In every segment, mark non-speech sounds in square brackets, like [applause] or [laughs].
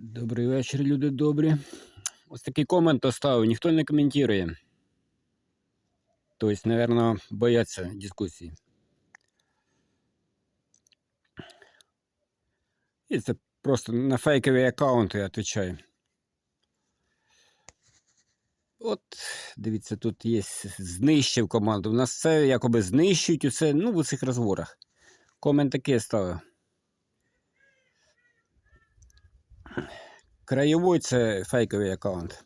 Добрий вечір, люди добрі. Ось такий комент оставив, ніхто не коментує. Тобто, напевно, бояться дискусії. І це просто на фейкові аккаунти я відповідаю. От, дивіться, тут є знищив команду. У нас все якоби знищують усе, ну, в цих розговорах. Комент такий ставив. Краєвой це фейковий аккаунт.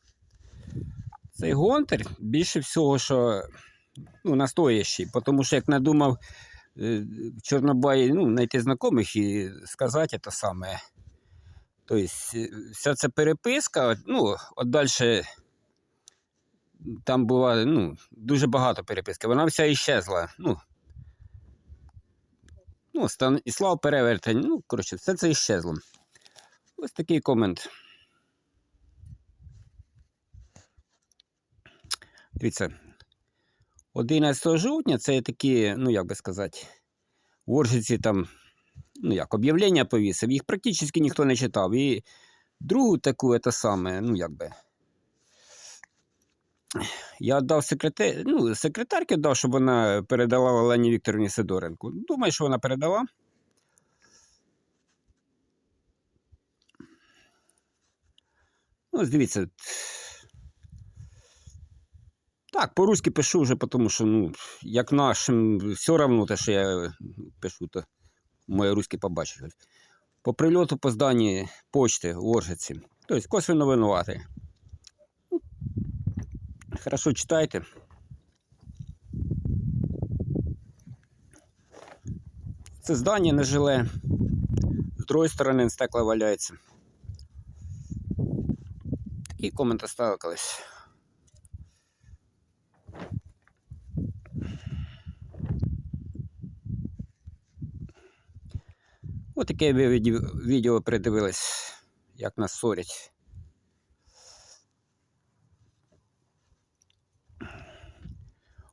Цей гонтер більше всього, що ну, настоящий, тому що як надумав е, в Чорнобаї ну, знайти знайомих і сказати те саме. Тобто, е, вся ця переписка, ну, от далі там була ну, дуже багато переписки, вона вся іщезла. Ну, ну, Станіслав Перевертень, ну, коротше, все це іщезло. Ось такий комент. Дивіться, 11 жовтня це такі, ну як би сказати, в Оржиці там, ну як, об'явлення повісив, їх практично ніхто не читав. І другу таку, це саме, ну як би. Я дав секретар... ну, секретарки дав, щоб вона передала Олені Вікторівні Сидоренку. Думаю, що вона передала. Ну, дивіться. Так, по-руськи пишу вже, тому що, ну, як нашим, все одно те, що я пишу, то моє руське побачить. По прильоту по зданні почти в Оржиці. Тобто косвенно винуватий. Хорошо читайте. Це здання не жиле. З другої сторони стекла валяється. Такий комент оставив колись. Ось таке ви відео придивились, як нас сорять.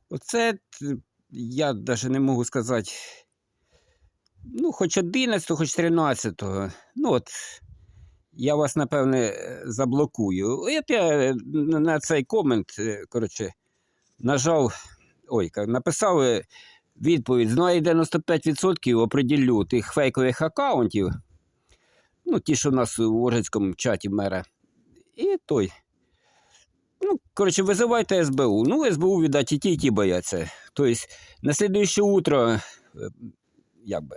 Оце я навіть не можу сказати. Ну, хоч 11, хоч 13. Ну от я вас, напевне, е, заблокую. От я е, на цей комент, е, коротше, нажав, ой, написав відповідь. Знаю 95% оприділю тих фейкових аккаунтів. Ну, ті, що в нас у Оржицькому чаті мера. І той. Ну, коротше, визивайте СБУ. Ну, СБУ, видать, і ті, і ті бояться. Тобто, на слідуюче утро, як би,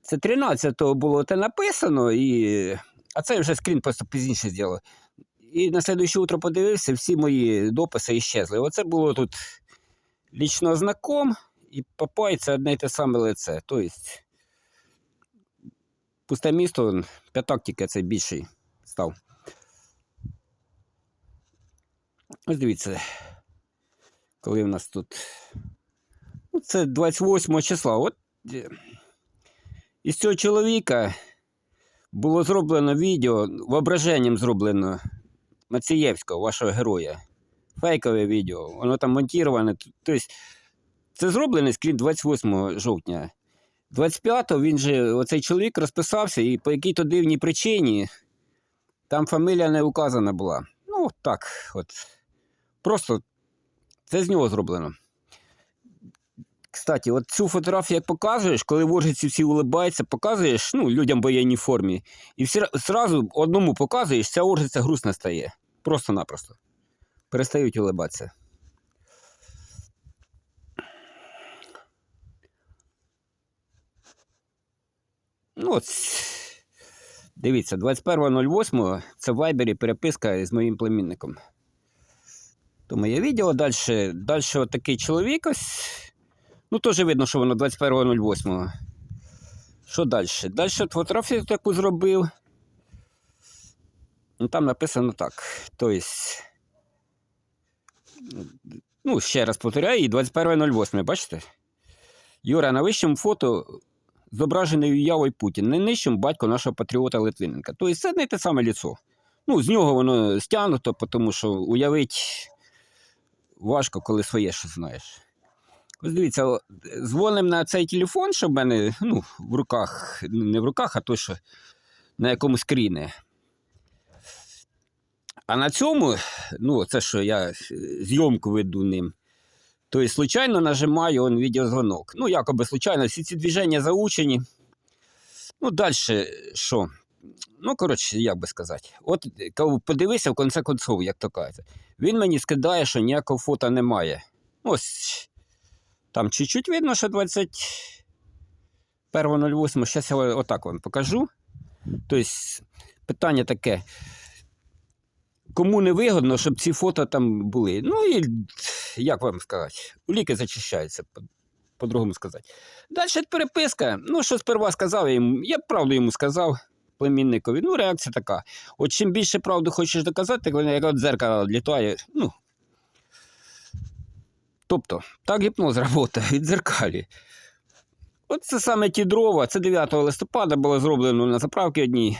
це 13-го було те написано, і... а це вже скрін просто пізніше зробив. І на слідуюче утро подивився, всі мої дописи іщезли. Оце було тут лічно знаком, і Папай це одне й те саме лице. Тобто, пусте місто, п'ятак тільки цей більший став. Ось дивіться, коли в нас тут. Ну, це 28 числа. От е, із цього чоловіка було зроблено відео, воображенням зроблено Мацієвського, вашого героя. Фейкове відео. Воно там монтіроване. Тобто, це зроблений скрін 28 жовтня. 25-го він же, оцей чоловік розписався, і по якій-то дивній причині там фамілія не указана була. Ну, так, от. Просто це з нього зроблено. Кстати, от цю фотографію, як показуєш, коли в Оржиці всі улибаються, показуєш ну, людям в воєнній формі, і всі, зразу одному показуєш, ця Оржиця грустна стає. Просто-напросто. Перестають улибатися. Ну, от, дивіться, 21.08 це в Вайбері переписка з моїм племінником. То моє відео далі. Далі такий чоловік ось. Ну, теж видно, що воно 21.08. Що далі? Далі фотографію таку зробив. Ну, там написано так. Тобто. Ну, ще раз повторяю, і 21.08, бачите? Юра, на вищому фото зображений уявою Путін, не нижчим батько нашого патріота Литвиненка. Тобто це не те саме ліцо. Ну, з нього воно стягнуто, тому що уявити важко, коли своє що знаєш. Ось дивіться, дзвоним на цей телефон, що в мене ну, в руках, не в руках, а то, що на якому скріні. А на цьому, ну, це що я е, зйомку веду ним. То есть, случайно нажимаю он відеозвонок. Ну, якоби случайно, всі ці движення заучені. Ну, далі що? Ну, коротше, як би сказати. От подивися в конце концов, як то кажеться. Він мені скидає, що ніякого фото немає. Ось там чуть-чуть видно, що 21.08. Зараз я отак вам покажу. Тобто, питання таке. Кому не вигодно, щоб ці фото там були. Ну і як вам сказати, уліки зачищаються, по- по-другому сказати. Далі переписка. Ну, що сперва сказав я йому, я правду йому сказав племінникові. Ну, реакція така. От чим більше правду хочеш доказати, як дзеркало літає. Ну. Тобто, так гіпноз працює [laughs] від дзеркалі. От це саме ті дрова. Це 9 листопада було зроблено на заправці одній.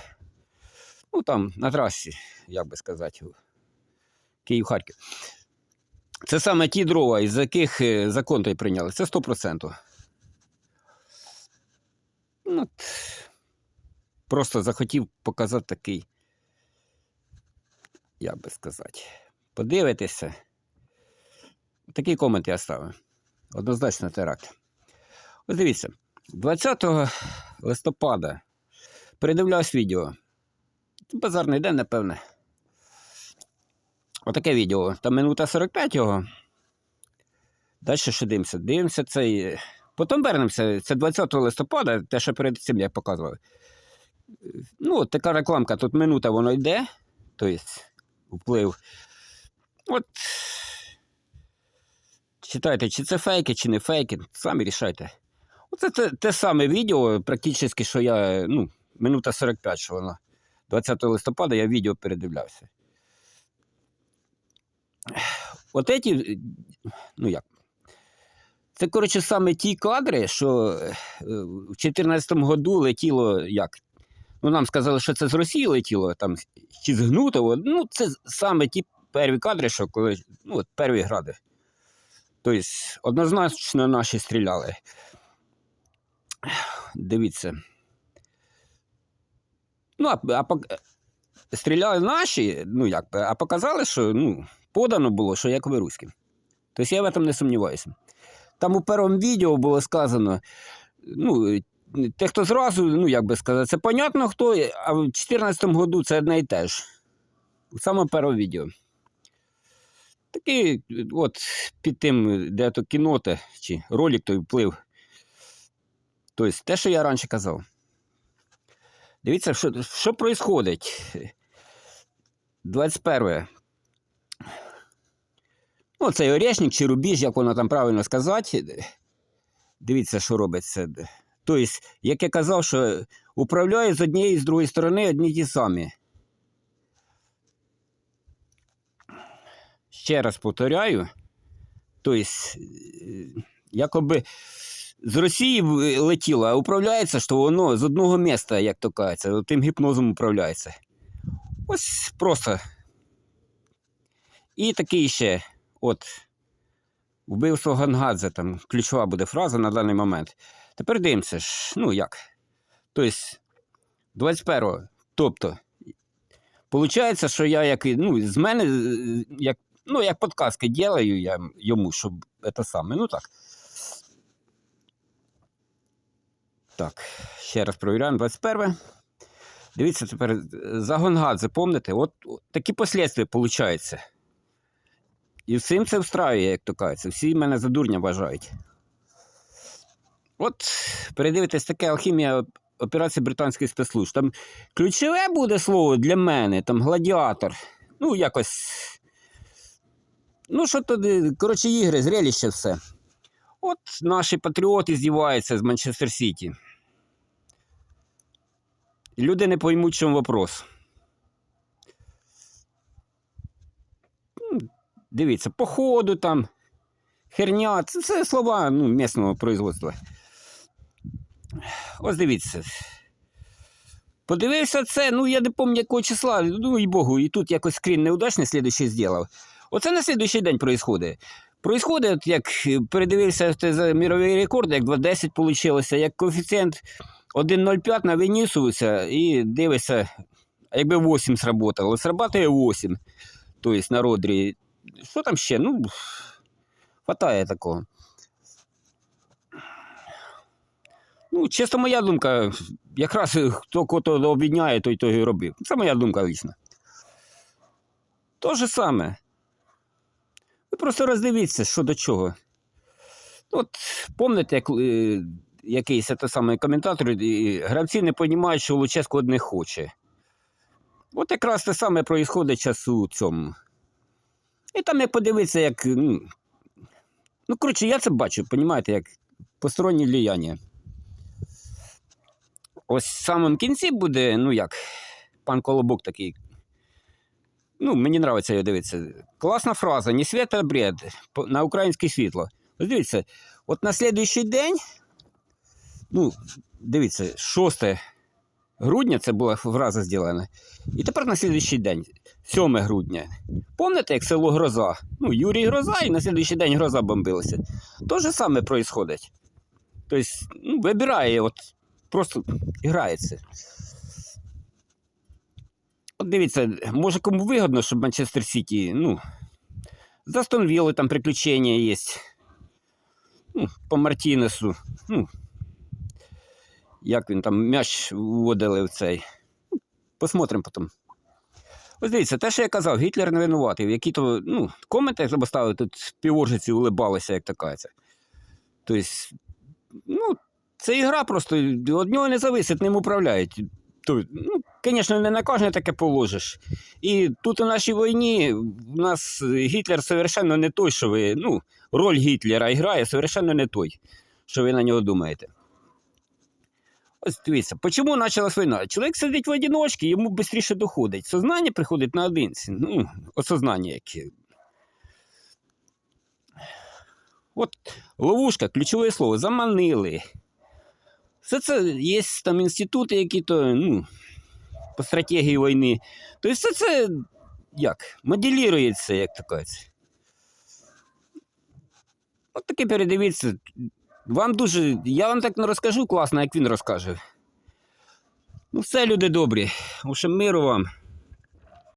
Ну там, на трасі, як би сказати, Київ-Харків. Це саме ті дрова, із яких е, закон той прийняли. Це 100%. Ну, т- просто захотів показати такий, як би сказати. Подивитися. Такий комент я ставив. Однозначно теракт. Ось дивіться, 20 листопада передивлявся відео. Базарний день, напевне. Отаке відео. Там минута 45 його. Далі що дивимося? Дивимося цей. Потім вернемося. Це 20 листопада, те, що перед цим я показував. Ну, от така рекламка, тут минута воно йде. Тобто, вплив. От. Читайте, чи це фейки, чи не фейки, самі рішайте. Оце те, те саме відео, практично, що я, ну, минута 45, що воно. 20 листопада я відео передивлявся. От эти, ну як? Це, коротше, саме ті кадри, що е, в 2014 году летіло як? Ну, нам сказали, що це з Росії летіло, там, чи з Гнутово. Ну, це саме ті перві кадри, що коли, ну, от перві гради. Тобто, однозначно наші стріляли. Дивіться. Ну, а, а стріляли наші, ну як, а показали, що ну, подано було, що як вируським. Тобто я в этом не сумніваюся. Там у першому відео було сказано, ну, те, хто зразу, ну як би сказати, це понятно хто, а в 2014 году це одне і те ж. У самому першому відео. Такий, от під тим, де то кіно те, чи ролик той вплив. Тобто, те, що я раніше казав. Дивіться, що, що відбувається. 21. Ну, цей орешник чи рубіж, як воно там правильно сказати. Дивіться, що робиться. Тобто, як я казав, що управляють з однієї і з другої сторони одні ті самі. Ще раз повторяю. Тобто, е, якоби з Росії летіло, а управляється, що воно з одного міста, як то кажеться, тим гіпнозом управляється. Ось просто. І такий ще, от, вбивство Гангадзе, там ключова буде фраза на даний момент. Тепер дивимося ну як. Тобто, 21-го, тобто, Получається, що я як, ну, з мене, е, як, ну, як подказки ділаю я йому, щоб це саме. Ну так. Так, ще раз провіряємо. 21. Дивіться тепер е, за Гонгадзе, помните? От, от такі послідствия получаються. І всім це встраює, як то кажеться. Всі мене за дурня вважають. От, передивитесь, таке алхімія операції британських спецслужб. Там ключове буде слово для мене, там гладіатор. Ну, якось. Ну, що туди, коротше, ігри, зрелище все. От наші патріоти здіваються з Манчестер Сіті. Люди не поймуть, в чому вопрос. Дивіться, походу там, херня, це, це слова ну, місного производства. Ось дивіться. Подивився це, ну я не пам'ятаю якого числа, ну і Богу, і тут якось скрін неудачний слідуючий зробив. Оце на слідуючий день. Происходить, от як е, передивився за міровий рекорд, як 2.10 вийшло, як коефіцієнт 1.05 на Венісуса, і дивишся, якби 8 сработало, срабатує 8. Тобто на родрі. Що там ще? Ну, хватає такого. Ну, чисто моя думка, якраз е, хто кого обідняє, той того і робив. Це моя думка лічна. То же саме. Ви просто роздивіться, що до чого. От, пам'ятаєте, як е, якийсь той самий коментатор, і гравці не розуміють, що Луческо не хоче. От якраз те саме відбувається зараз у цьому. І там як подивитися, як. Ну, ну коротше, я це бачу, розумієте, як постороннє влияння. Ось в самому кінці буде, ну як, пан Колобок такий. Ну, мені подобається його дивитися. Класна фраза, не світ, бред. На українське світло. Ось дивіться, от на слідуючий день, ну, дивіться, 6 грудня це була фраза зроблена. І тепер на слідуючий день, 7 грудня. Пам'ятаєте, як село Гроза? Ну, Юрій Гроза, і на слідуючий день Гроза бомбилася. То же саме відбувається. Тобто, ну, вибирає, от просто грається. От дивіться, може кому вигодно, щоб Манчестер Сіті, ну, з Астон там приключення є. Ну, по Мартінесу. Ну, як він там м'яч вводили в цей. Ну, Посмотрим потім. Ось дивіться, те, що я казав, Гітлер не винуватий. Які то, ну, коменти, як поставили, тут піворжиці улибалися, як така це. Тобто, ну, це ігра просто, від нього не зависить, ним управляють. То, ну, звісно, не на кожне таке положиш. І тут у нашій війні в нас Гітлер совершенно не той, що ви. Ну, роль Гітлера грає совершенно не той, що ви на нього думаєте. Ось дивіться, чому почалась війна? Чоловік сидить в одиночці, йому швидше доходить. Сознання приходить наодинці. Ну, осознання яке. От ловушка, ключове слово, заманили. Все це є там інститути, які то, ну, по стратегії війни. Тобто все це як? Моделірується, як то кажуть. От таки передивіться. Вам дуже. Я вам так не розкажу класно, як він розкаже. Ну, все, люди добрі. Уж миру вам.